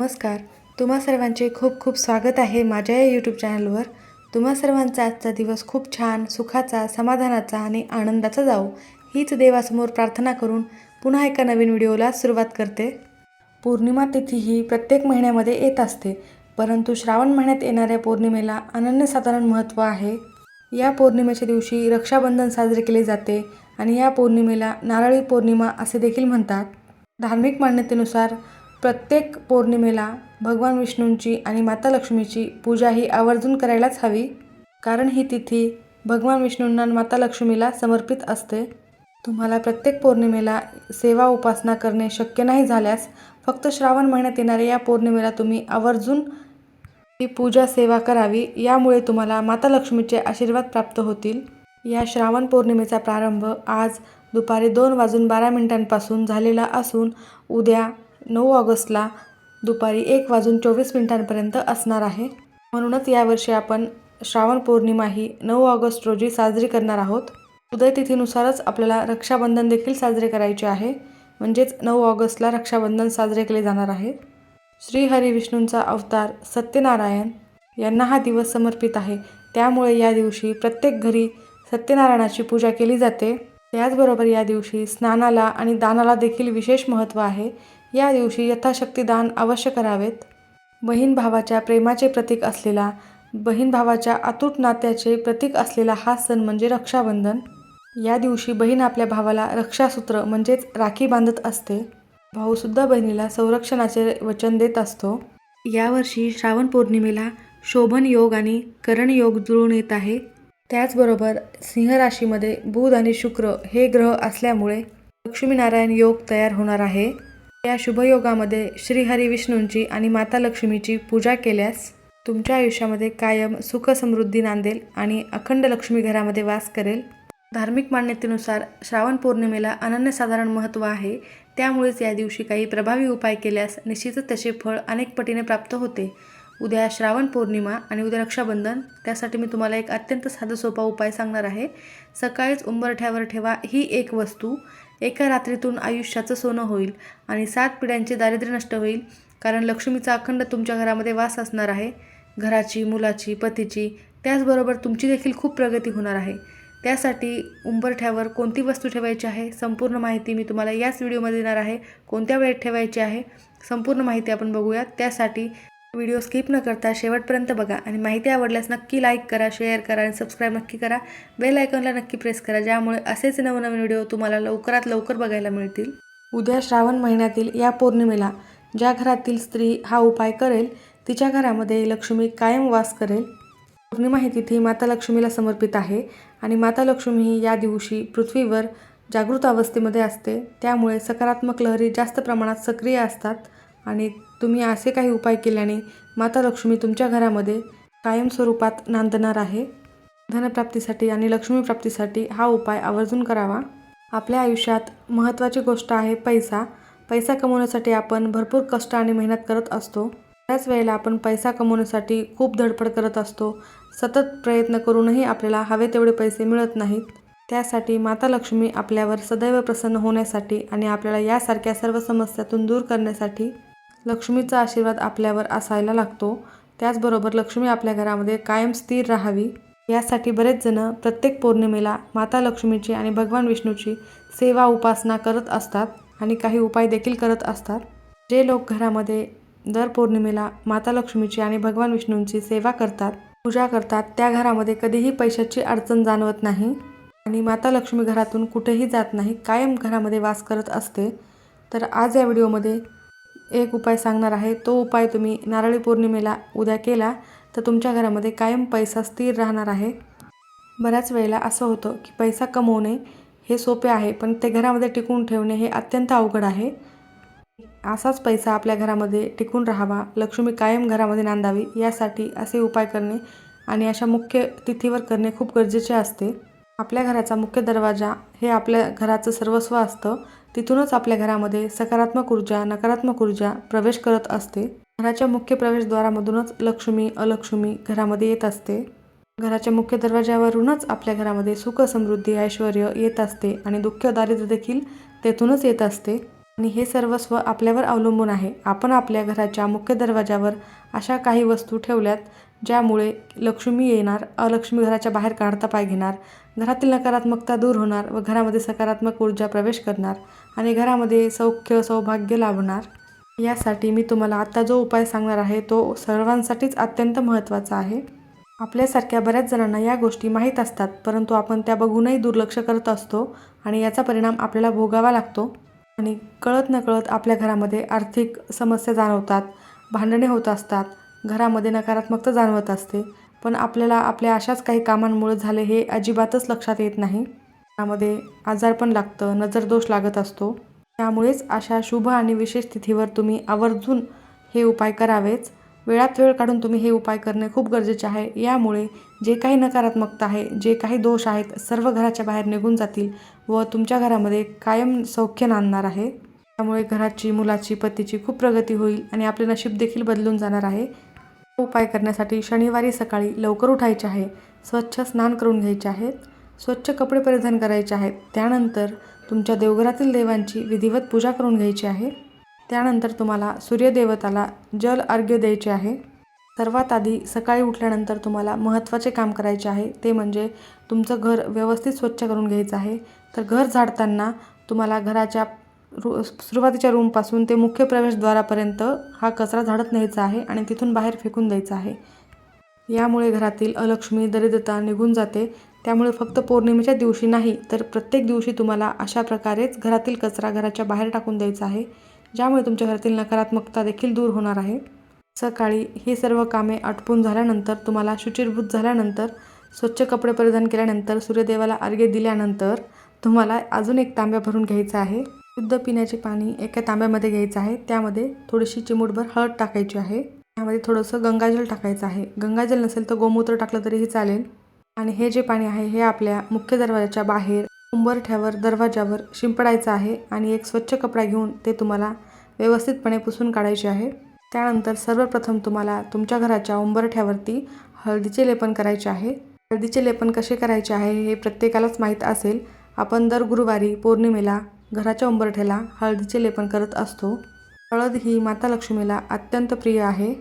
नमस्कार. तुम्हा सर्वांचे खूप खूप स्वागत आहे माझ्या या यूट्यूब चॅनलवर तुम्हा सर्वांचा आजचा दिवस खूप छान सुखाचा समाधानाचा आणि आनंदाचा जाऊ हीच देवासमोर प्रार्थना करून पुन्हा एका नवीन व्हिडिओला सुरुवात करते. पौर्णिमा तिथी ही प्रत्येक महिन्यामध्ये येत असते परंतु श्रावण महिन्यात येणाऱ्या पौर्णिमेला अनन्यसाधारण महत्त्व आहे. या पौर्णिमेच्या दिवशी रक्षाबंधन साजरे केले जाते आणि या पौर्णिमेला नारळी पौर्णिमा असे देखील म्हणतात. धार्मिक मान्यतेनुसार प्रत्येक पौर्णिमेला भगवान विष्णूंची आणि माता लक्ष्मीची पूजा ही आवर्जून करायलाच हवी. कारण ही तिथी भगवान विष्णूंना आणि माता लक्ष्मीला समर्पित असते. तुम्हाला प्रत्येक पौर्णिमेला सेवा उपासना करणे शक्य नाही झाल्यास फक्त श्रावण महिन्यात येणाऱ्या या पौर्णिमेला तुम्ही आवर्जून ही पूजा सेवा करावी. यामुळे तुम्हाला माता लक्ष्मीचे आशीर्वाद प्राप्त होतील. या श्रावण पौर्णिमेचा प्रारंभ आज दुपारी दोन वाजून बारा मिनिटांपासून झालेला असून उद्या नऊ ऑगस्टला दुपारी एक वाजून चोवीस मिनिटांपर्यंत असणार आहे. म्हणूनच यावर्षी आपण श्रावण पौर्णिमा ही नऊ ऑगस्ट रोजी साजरी करणार आहोत. उदयतिथीनुसारच आपल्याला रक्षाबंधन देखील साजरे करायचे आहे. म्हणजेच नऊ ऑगस्टला रक्षाबंधन साजरे केले जाणार आहे. श्री विष्णूंचा अवतार सत्यनारायण यांना हा दिवस समर्पित आहे. त्यामुळे या दिवशी प्रत्येक घरी सत्यनारायणाची पूजा केली जाते. त्याचबरोबर या दिवशी स्नानाला आणि दानाला देखील विशेष महत्त्व आहे. या दिवशी यथाशक्ती दान अवश्य करावेत. बहीण भावाच्या प्रेमाचे प्रतीक असलेला बहीण भावाच्या अतूट नात्याचे प्रतीक असलेला हा सण म्हणजे रक्षाबंधन. या दिवशी बहीण आपल्या भावाला रक्षासूत्र म्हणजेच राखी बांधत असते. भाऊसुद्धा बहिणीला संरक्षणाचे वचन देत असतो. यावर्षी श्रावण पौर्णिमेला शोभन योग आणि करण योग जुळून येत आहे. त्याचबरोबर सिंह राशीमध्ये बुध आणि शुक्र हे ग्रह असल्यामुळे लक्ष्मीनारायण योग तयार होणार आहे. या शुभयोगामध्ये श्रीहरी विष्णूंची आणि माता लक्ष्मीची पूजा केल्यास तुमच्या आयुष्यामध्ये कायम सुख समृद्धी नांदेल आणि अखंड लक्ष्मी घरामध्ये वास करेल. धार्मिक मान्यतेनुसार श्रावण पौर्णिमेला अनन्यसाधारण महत्त्व आहे. त्यामुळेच या दिवशी काही प्रभावी उपाय केल्यास निश्चितच त्याचे फळ अनेक पटीने प्राप्त होते. उद्या श्रावण पौर्णिमा आणि उद्या रक्षाबंधन त्यासाठी मी तुम्हाला एक अत्यंत साधा सोपा उपाय सांगणार आहे. सकाळीच उंबरठ्यावर ठेवा ही एक वस्तू. एका रात्रीतून आयुष्याचं सोनं होईल आणि सात पिढ्यांचे दारिद्र्य नष्ट होईल कारण लक्ष्मीचा अखंड तुमच्या घरामध्ये वास असणार आहे. घराची मुलाची पतीची त्याचबरोबर तुमची देखील खूप प्रगती होणार आहे. त्यासाठी उंबरठ्यावर कोणती वस्तू ठेवायची आहे? संपूर्ण माहिती मी तुम्हाला याच व्हिडिओमध्ये देणार आहे. कोणत्या वेळेत ठेवायची आहे? संपूर्ण माहिती आपण बघूयात. त्यासाठी व्हिडिओ स्किप न करता शेवटपर्यंत बघा. आणि माहिती आवडल्यास नक्की लाईक करा शेअर करा आणि सबस्क्राईब नक्की करा. बेल आयकॉनला नक्की प्रेस करा ज्यामुळे असेच नवनवीन व्हिडिओ तुम्हाला लवकरात लवकर बघायला मिळतील. उद्या श्रावण महिन्यातील या पौर्णिमेला ज्या घरातील स्त्री हा उपाय करेल तिच्या घरामध्ये लक्ष्मी कायम वास करेल. पौर्णिमा ही तिथी माता लक्ष्मीला समर्पित आहे आणि माता लक्ष्मी ही या दिवशी पृथ्वीवर जागृत अवस्थेमध्ये असते. त्यामुळे सकारात्मक लहरी जास्त प्रमाणात सक्रिय असतात आणि तुम्ही असे काही उपाय केल्याने माता लक्ष्मी तुमच्या घरामध्ये कायम स्वरूपात नांदणार आहे. धनप्राप्तीसाठी आणि लक्ष्मीप्राप्तीसाठी हा उपाय आवर्जून करावा. आपल्या आयुष्यात महत्त्वाची गोष्ट आहे पैसा. पैसा कमवण्यासाठी आपण भरपूर कष्ट आणि मेहनत करत असतो. त्याच वेळेला आपण पैसा कमवण्यासाठी खूप धडपड करत असतो. सतत प्रयत्न करूनही आपल्याला हवे तेवढे पैसे मिळत नाहीत. त्यासाठी माता लक्ष्मी आपल्यावर सदैव प्रसन्न होण्यासाठी आणि आपल्याला यासारख्या सर्व समस्यातून दूर करण्यासाठी लक्ष्मीचा आशीर्वाद आपल्यावर असायला लागतो. त्याचबरोबर लक्ष्मी आपल्या घरामध्ये कायम स्थिर राहावी. यासाठी बरेच जण प्रत्येक पौर्णिमेला माता लक्ष्मीची आणि भगवान विष्णूची सेवा उपासना करत असतात आणि काही उपाय देखील करत असतात. जे लोक घरामध्ये दर पौर्णिमेला माता लक्ष्मीची आणि भगवान विष्णूंची सेवा करतात पूजा करतात त्या घरामध्ये कधीही पैशाची अडचण जाणवत नाही आणि माता लक्ष्मी घरातून कुठेही जात नाही कायम घरामध्ये वास करत असते. तर आज या व्हिडिओमध्ये एक उपाय सांगणार आहे. तो उपाय तुम्ही नारळी पौर्णिमेला उद्या केला तर तुमच्या घरामध्ये कायम पैसा स्थिर राहणार आहे. बऱ्याच वेळेला असं होतं की पैसा कमवणे हे सोपे आहे पण ते घरामध्ये टिकवून ठेवणे हे अत्यंत अवघड आहे. असाच पैसा आपल्या घरामध्ये टिकून राहावा लक्ष्मी कायम घरामध्ये नांदावी यासाठी असे उपाय करणे आणि अशा मुख्य तिथीवर करणे खूप गरजेचे असते. आपल्या घराचा मुख्य दरवाजा हे आपल्या घराचं सर्वस्व असतं. तिथूनच आपल्या घरामध्ये सकारात्मक ऊर्जा नकारात्मक ऊर्जा प्रवेश करत असते. घराच्या मुख्य प्रवेशद्वारामधूनच लक्ष्मी अलक्ष्मी घरामध्ये येत असते. घराच्या मुख्य दरवाजावरूनच आपल्या घरामध्ये सुख समृद्धी ऐश्वर येत असते आणि दुःख दारिद्र्य देखील तेथूनच येत असते. आणि हे सर्वस्व आपल्यावर अवलंबून आहे. आपण आपल्या घराच्या मुख्य दरवाजावर अशा काही वस्तू ठेवल्यात ज्यामुळे लक्ष्मी येणार अलक्ष्मी घराच्या बाहेर काढता पाय घेणार घरातील नकारात्मकता दूर होणार व घरामध्ये सकारात्मक ऊर्जा प्रवेश करणार. आणि घरामध्ये सौख्य सौभाग्य लाभणार. यासाठी मी तुम्हाला आत्ता जो उपाय सांगणार आहे तो सर्वांसाठीच अत्यंत महत्त्वाचा आहे. आपल्यासारख्या बऱ्याच जणांना या गोष्टी माहीत असतात परंतु आपण त्या बघूनही दुर्लक्ष करत असतो आणि याचा परिणाम आपल्याला भोगावा लागतो. आणि कळत नकळत आपल्या घरामध्ये आर्थिक समस्या जाणवतात भांडणे होत असतात घरामध्ये नकारात्मकता जाणवत असते. पण आपल्याला आपल्या अशाच काही कामांमुळे झाले हे अजिबातच लक्षात येत नाही. त्यामध्ये आजार पण लागतं नजरदोष लागत असतो. त्यामुळेच अशा शुभ आणि विशेष तिथीवर तुम्ही आवर्जून हे उपाय करावेच वेळात वेळ काढून तुम्ही हे उपाय करणे खूप गरजेचे आहे. यामुळे जे काही नकारात्मकता आहे जे काही दोष आहेत सर्व घराच्या बाहेर निघून जातील व तुमच्या घरामध्ये कायम सौख्य नांदणार आहे. त्यामुळे घराची मुलाची पतीची खूप प्रगती होईल आणि आपले नशीब देखील बदलून जाणार आहे. उपाय करण्यासाठी शनिवारी सकाळी लवकर उठायचे आहे. स्वच्छ स्नान करून घ्यायचे आहेत. स्वच्छ कपडे परिधान करायचे आहेत. त्यानंतर तुमच्या देवघरातील देवांची विधिवत पूजा करून घ्यायची आहे. त्यानंतर तुम्हाला सूर्यदेवताला जल अर्घ्य द्यायचे आहे. सर्वात आधी सकाळी उठल्यानंतर तुम्हाला महत्त्वाचे काम करायचे आहे. ते म्हणजे तुमचं घर व्यवस्थित स्वच्छ करून घ्यायचं आहे. तर घर झाडताना तुम्हाला घराच्या रू सुरुवातीच्या रूमपासून ते मुख्य प्रवेशद्वारापर्यंत हा कचरा झाडत न्यायचा आहे आणि तिथून बाहेर फेकून द्यायचा आहे. यामुळे घरातील अलक्ष्मी दरिद्रता निघून जाते. त्यामुळे फक्त पौर्णिमेच्या दिवशी नाही तर प्रत्येक दिवशी तुम्हाला अशा प्रकारेच घरातील कचरा घराच्या बाहेर टाकून द्यायचा आहे ज्यामुळे तुमच्या घरातील नकारात्मकता देखील दूर होणार आहे. सकाळी ही सर्व कामे आटपून झाल्यानंतर तुम्हाला शुचिरभूत झाल्यानंतर स्वच्छ कपडे परिधान केल्यानंतर सूर्यदेवाला अर्घ्य दिल्यानंतर तुम्हाला अजून एक तांब्या भरून घ्यायचा आहे. शुद्ध पिण्याचे पाणी एका तांब्यामध्ये घ्यायचं आहे त्यामध्ये थोडीशी चिमूटभर हळद टाकायची आहे. त्यामध्ये थोडंसं गंगाजल टाकायचं आहे. गंगाजल नसेल तर गोमूत्र टाकलं तरीही चालेल. आणि हे जे पाणी आहे हे आपल्या मुख्य दरवाजाच्या बाहेर उंबरठ्यावर दरवाजावर शिंपडायचं आहे आणि एक स्वच्छ कपडा घेऊन ते तुम्हाला व्यवस्थितपणे पुसून काढायचे आहे. त्यानंतर सर्वप्रथम तुम्हाला तुमच्या घराच्या उंबरठ्यावरती हळदीचे लेपन करायचे आहे. हळदीचे लेपन कसे करायचे आहे हे प्रत्येकालाच माहीत असेल. आपण दर गुरुवारी पौर्णिमेला घराच्या उंबरठ्याला हळदीचे लेपन करत असतो. हळद ही माता लक्ष्मीला अत्यंत प्रिय आहे.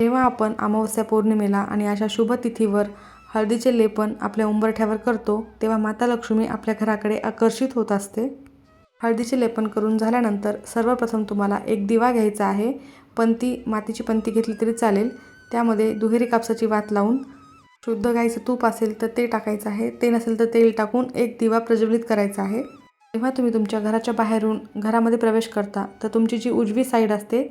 जेव्हा आपण अमावस्या पौर्णिमेला आणि अशा शुभ तिथीवर हळदीचे लेपन आपल्या उंबरठ्यावर करतो तेव्हा माता लक्ष्मी आपल्या घराकडे आकर्षित होत असते. हळदीचे लेपन करून झाल्यानंतर सर्वप्रथम तुम्हाला एक दिवा घ्यायचा आहे. पंती मातीची पंती घेतली तरी चालेल. त्यामध्ये दुहेरी कापसाची वात लावून शुद्ध गाईचं तूप असेल तर ते टाकायचं आहे. ते नसेल तर तेल टाकून एक दिवा प्रज्वलित करायचा आहे. जेव्हा तुम्ही तुमच्या घराच्या बाहेरून घरामध्ये प्रवेश करता तर तुमची जी उजवी साईड असते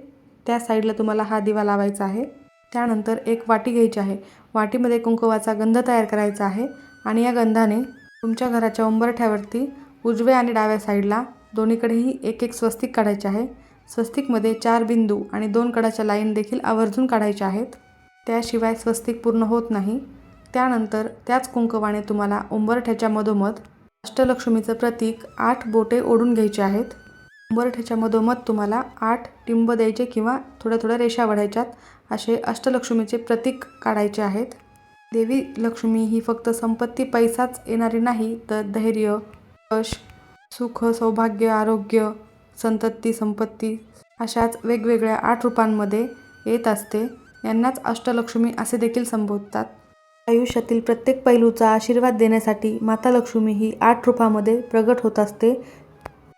त्या साईडला तुम्हाला हा दिवा लावायचा आहे. त्यानंतर एक वाटी घ्यायची आहे. वाटीमध्ये कुंकुवाचा गंध तयार करायचा आहे आणि या गंधाने तुमच्या घराच्या उंबरठ्यावरती उजव्या आणि डाव्या साईडला दोन्हीकडेही एक एक स्वस्तिक काढायचे आहे. स्वस्तिकमध्ये चार बिंदू आणि दोन कडाच्या लाईन देखील आवर्जून काढायच्या आहेत. त्याशिवाय स्वस्तिक पूर्ण होत नाही. त्यानंतर त्याच कुंकवाने तुम्हाला उंबरठ्याच्या मधोमध अष्टलक्ष्मीचं प्रतीक आठ बोटे ओढून घ्यायचे आहेत. उंबरठ्याच्या मधोमध तुम्हाला आठ टिंब द्यायचे किंवा थोड्या थोड्या रेषा वाढायच्यात असे अष्टलक्ष्मीचे प्रतीक काढायचे आहेत. देवी लक्ष्मी ही फक्त संपत्ती पैसाच येणारी नाही तर धैर्य यश सुख सौभाग्य आरोग्य संतती संपत्ती अशाच वेगवेगळ्या आठ रूपांमध्ये येत असते. यांनाच अष्टलक्ष्मी असे देखील संबोधतात. आयुष्यातील प्रत्येक पैलूचा आशीर्वाद देण्यासाठी माता लक्ष्मी ही आठ रूपामध्ये प्रगट होत असते.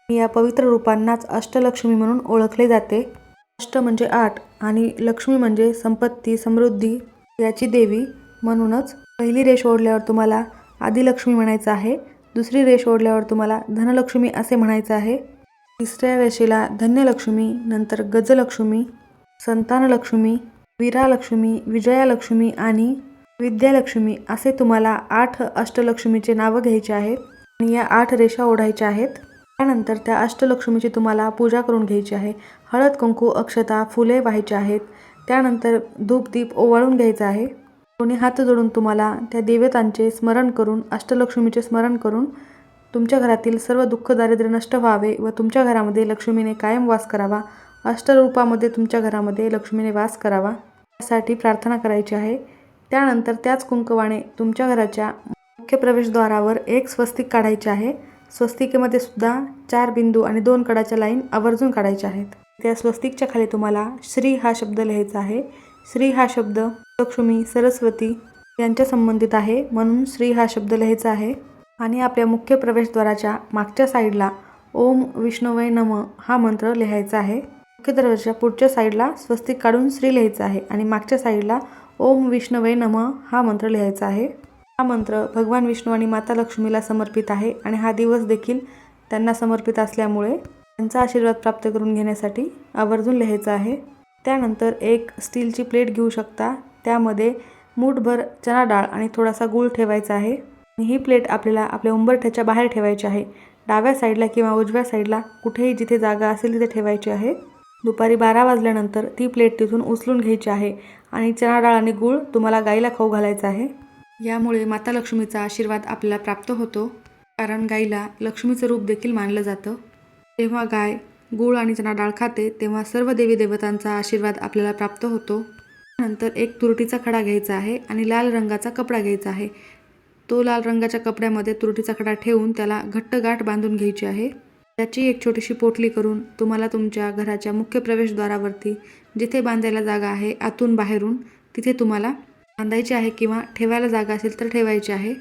या पवित्र रूपांनाच अष्टलक्ष्मी म्हणून ओळखले जाते. अष्ट म्हणजे आठ आणि लक्ष्मी म्हणजे संपत्ती समृद्धी याची देवी म्हणूनच पहिली रेष ओढल्यावर तुम्हाला आदिलक्ष्मी म्हणायचं आहे दुसरी रेष ओढल्यावर तुम्हाला धनलक्ष्मी असे म्हणायचं आहे तिसऱ्या रेषेला धन्यलक्ष्मी नंतर गजलक्ष्मी संतानलक्ष्मी वीरालक्ष्मी विजयालक्ष्मी आणि विद्यालक्ष्मी असे तुम्हाला आठ अष्टलक्ष्मीचे नावं घ्यायचे आहेत आणि या आठ रेषा ओढायच्या आहेत. त्यानंतर त्या अष्टलक्ष्मीची तुम्हाला पूजा करून घ्यायची आहे. हळद कुंकू अक्षता फुले व्हायची आहेत. त्यानंतर धूपदीप ओवाळून घ्यायचा आहे. दोन्ही हात जोडून तुम्हाला त्या देवतांचे स्मरण करून अष्टलक्ष्मीचे स्मरण करून तुमच्या घरातील सर्व दुःख दारिद्र्य नष्ट व्हावे व तुमच्या घरामध्ये लक्ष्मीने कायम वास करावा. अष्टरूपामध्ये तुमच्या घरामध्ये लक्ष्मीने वास करावा. यासाठी प्रार्थना करायची आहे. त्यानंतर त्याच कुंकवाने तुमच्या घराच्या मुख्य प्रवेशद्वारावर एक स्वस्तिक काढायचे आहे. स्वस्तिकेमध्ये सुद्धा चार बिंदू आणि दोन कडाच्या लाईन आवर्जून काढायच्या आहेत. त्या स्वस्तिकच्या खाली तुम्हाला श्री हा शब्द लिहायचा आहे. श्री हा शब्द लक्ष्मी सरस्वती यांच्या संबंधित आहे म्हणून श्री हा शब्द लिहायचा आहे. आणि आपल्या मुख्य प्रवेशद्वाराच्या मागच्या साईडला ओम विष्णुवय नम हा मंत्र लिहायचा आहे. मुख्य दरवाजाच्या पुढच्या साईडला स्वस्तिक काढून श्री लिहायचं आहे. आणि मागच्या साईडला ओम विष्णुवय नम हा मंत्र लिहायचा आहे. हा मंत्र भगवान विष्णू आणि माता लक्ष्मीला समर्पित आहे आणि हा दिवस देखील त्यांना समर्पित असल्यामुळे त्यांचा आशीर्वाद प्राप्त करून घेण्यासाठी आवर्जून लिहायचा आहे. त्यानंतर एक स्टीलची प्लेट घेऊ शकता. त्यामध्ये मूठभर चना डाळ आणि थोडासा गूळ ठेवायचा आहे. ही प्लेट आपल्याला आपल्या उंबरठ्याच्या बाहेर ठेवायची आहे. डाव्या साईडला किंवा उजव्या साईडला कुठेही जिथे जागा असेल तिथे ठेवायची आहे. दुपारी बारा वाजल्यानंतर ती प्लेट तिथून उचलून घ्यायची आहे आणि चणा डाळ आणि गूळ तुम्हाला गाईला खाऊ घालायचा आहे. यामुळे माता लक्ष्मीचा आशीर्वाद आपल्याला प्राप्त होतो. कारण गाईला लक्ष्मीचं रूप देखील मानलं जातं. जेव्हा गाय गूळ आणि चणा डाळ खाते तेव्हा सर्व देवी देवतांचा आशीर्वाद आपल्याला प्राप्त होतो. नंतर एक तुरटीचा खडा घ्यायचा आहे आणि लाल रंगाचा कपडा घ्यायचा आहे. तो लाल रंगाच्या कपड्यामध्ये तुरटीचा खडा ठेवून त्याला घट्ट गाठ बांधून घ्यायची आहे. त्याची एक छोटीशी पोटली करून तुम्हाला तुमच्या घराच्या मुख्य प्रवेशद्वारावरती जिथे बांधायला जागा आहे आतून बाहेरून तिथे तुम्हाला बांधायची आहे किंवा ठेवायला जागा असेल तर ठेवायची आहे.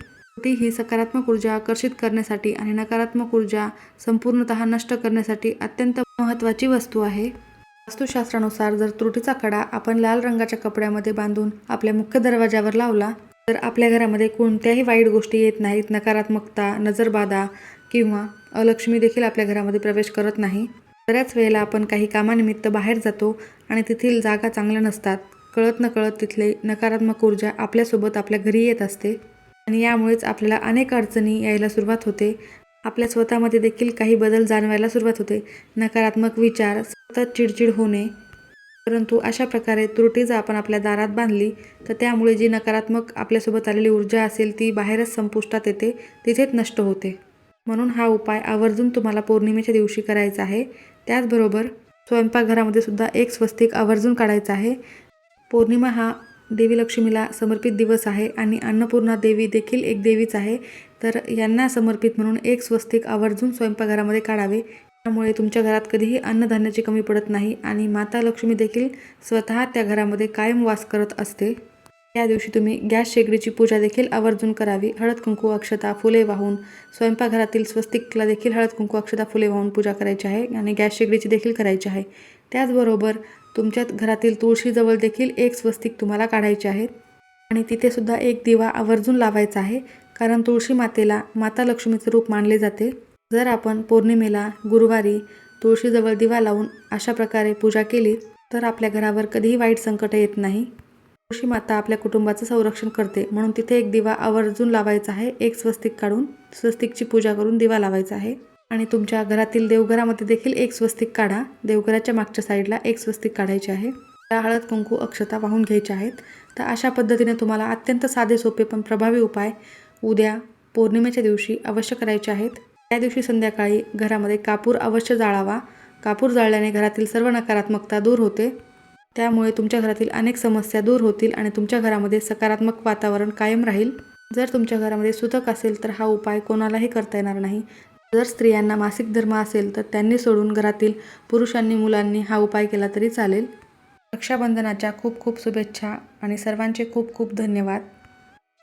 ती ही सकारात्मक ऊर्जा आकर्षित करण्यासाठी आणि नकारात्मक ऊर्जा संपूर्णतः नष्ट करण्यासाठी अत्यंत महत्त्वाची वस्तू आहे. वास्तुशास्त्रानुसार जर त्रुटीचा कडा आपण लाल रंगाच्या कपड्यामध्ये बांधून आपल्या मुख्य दरवाजावर लावला तर आपल्या घरामध्ये कोणत्याही वाईट गोष्टी येत नाहीत. नकारात्मकता नजरबाधा किंवा अलक्ष्मी देखील आपल्या घरामध्ये प्रवेश करत नाही. बऱ्याच वेळेला आपण काही कामानिमित्त बाहेर जातो आणि तेथील जागा चांगल्या नसतात. कळत नकळत तिथले नकारात्मक ऊर्जा आपल्यासोबत आपल्या घरी येत असते. आणि यामुळेच आपल्याला अनेक अडचणी यायला सुरुवात होते. आपल्या स्वतःमध्ये देखील काही बदल जाणवायला सुरुवात होते. नकारात्मक विचार सतत चिडचिड होणे. परंतु अशा प्रकारे त्रुटी जर आपण आपल्या दारात बांधली तर त्यामुळे जी नकारात्मक आपल्यासोबत आलेली ऊर्जा असेल ती बाहेरच संपुष्टात येते तिथेच नष्ट होते. म्हणून हा उपाय आवर्जून तुम्हाला पौर्णिमेच्या दिवशी करायचा आहे. त्याचबरोबर स्वयंपाकघरामध्ये सुद्धा एक स्वस्तिक आवर्जून काढायचा आहे. पौर्णिमा हा देवी लक्ष्मीला समर्पित दिवस आहे आणि अन्नपूर्णा देवी देखील एक देवीच आहे. तर यांना समर्पित म्हणून एक स्वस्तिक आवर्जून स्वयंपाकघरामध्ये काढावे. त्यामुळे तुमच्या घरात कधीही अन्नधान्याची कमी पडत नाही आणि माता लक्ष्मी देखील स्वतः त्या घरामध्ये कायम वास करत असते. या दिवशी तुम्ही गॅस शेगडीची पूजा देखील आवर्जून करावी. हळद कुंकू अक्षता फुले वाहून स्वयंपाकघरातील स्वस्तिकला देखील हळद कुंकू अक्षता फुले वाहून पूजा करायची आहे आणि गॅस शेगडीची देखील करायची आहे. त्याचबरोबर तुमच्या घरातील तुळशीजवळ देखील एक स्वस्तिक तुम्हाला काढायचे आहेत. आणि तिथेसुद्धा एक दिवा आवर्जून लावायचा आहे कारण तुळशी मातेला माता लक्ष्मीचं रूप मानले जाते. जर आपण पौर्णिमेला गुरुवारी तुळशीजवळ दिवा लावून अशा प्रकारे पूजा केली तर आपल्या घरावर कधीही वाईट संकट येत नाही. तुळशी माता आपल्या कुटुंबाचं संरक्षण करते म्हणून तिथे एक दिवा आवर्जून लावायचा आहे एक स्वस्तिक काढून स्वस्तिकची पूजा करून दिवा लावायचा आहे. आणि तुमच्या घरातील देवघरामध्ये देखील एक स्वस्तिक काढा. देवघराच्या मागच्या साईडला एक स्वस्तिक काढायचे आहे. त्या हळद कुंकू अक्षता वाहून घ्यायचे आहेत. तर अशा पद्धतीने तुम्हाला अत्यंत साधे सोपे पण प्रभावी उपाय उद्या पौर्णिमेच्या दिवशी अवश्य करायचे आहेत. त्या दिवशी संध्याकाळी घरामध्ये कापूर अवश्य जाळावा. कापूर जाळल्याने घरातील सर्व नकारात्मकता दूर होते. त्यामुळे तुमच्या घरातील अनेक समस्या दूर होतील आणि तुमच्या घरामध्ये सकारात्मक वातावरण कायम राहील. जर तुमच्या घरामध्ये सुतक असेल तर हा उपाय कोणालाही करता येणार नाही. जर स्त्रियांना मासिक धर्म असेल तर त्यांनी सोडून घरातील पुरुषांनी मुलांनी हा उपाय केला तरी चालेल. रक्षाबंधनाच्या खूप खूप शुभेच्छा आणि सर्वांचे खूप खूप धन्यवाद.